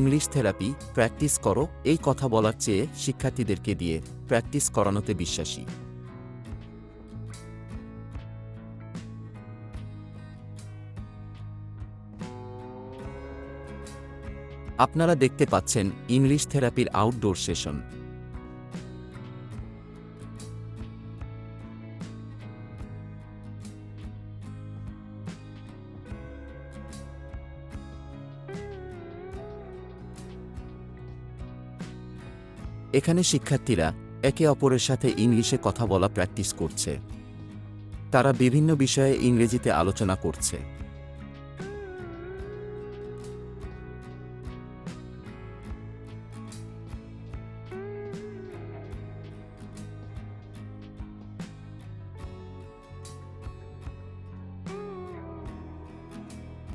English therapy, practice করো, এই কথা বলার চেয়ে শিক্ষার্থীদেরকে দিয়ে প্র্যাকটিস করানোতে বিশ্বাসী। আপনারা দেখতে পাচ্ছেন ইংলিশ থেরাপির আউটডোর সেশন। এখানে শিক্ষার্থীরা একে অপরের সাথে ইংলিশে কথা বলা প্র্যাকটিস করছে। তারা বিভিন্ন বিষয়ে ইংরেজিতে আলোচনা করছে।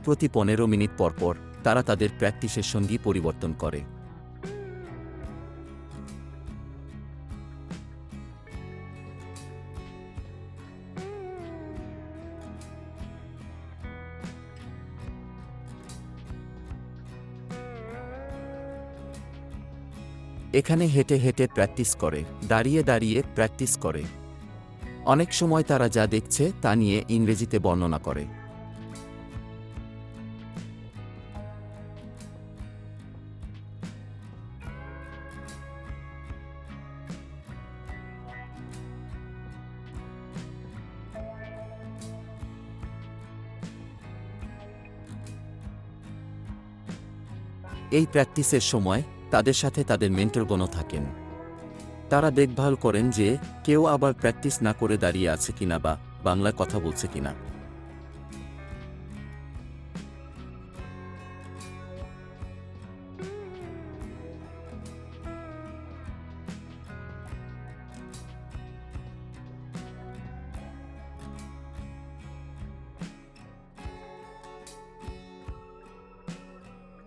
প্রতি পনেরো মিনিট পরপর তারা তাদের প্র্যাকটিসের সঙ্গী পরিবর্তন করে। এখানে হেঁটে হেঁটে প্র্যাকটিস করে, দাঁড়িয়ে দাঁড়িয়ে প্র্যাকটিস করে। অনেক সময় তারা যা দেখছে তা নিয়ে ইংরেজিতে বর্ণনা করে। এই প্র্যাকটিসের সময় তাদের সাথে তাদের মেন্টরগণও থাকেন। তারা দেখভাল করেন যে কেউ আবার প্র্যাকটিস না করে দাঁড়িয়ে আছে কিনা বা বাংলা কথা বলছে কিনা।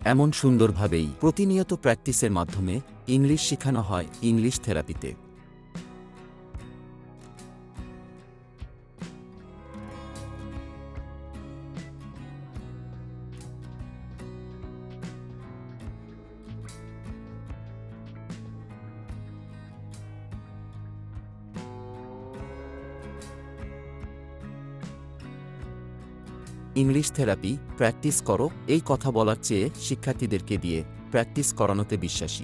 এমন সুন্দরভাবেই প্রতিনিয়ত প্র্যাকটিসের মাধ্যমে ইংলিশ শেখানো হয় ইংলিশ থেরাপিতে। ইংলিশ থেরাপি, প্র্যাকটিস করো, এই কথা বলার চেয়ে শিক্ষার্থীদেরকে দিয়ে প্র্যাকটিস করানোতে বিশ্বাসী।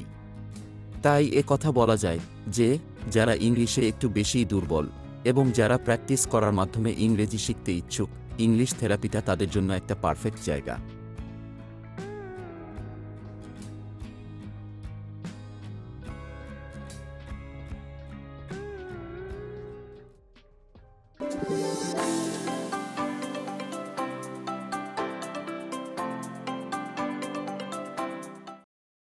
তাই এ কথা বলা যায় যে, যারা ইংলিশে একটু বেশিই দুর্বল এবং যারা প্র্যাকটিস করার মাধ্যমে ইংরেজি শিখতে ইচ্ছুক, ইংলিশ থেরাপিটা তাদের জন্য একটা পারফেক্ট জায়গা।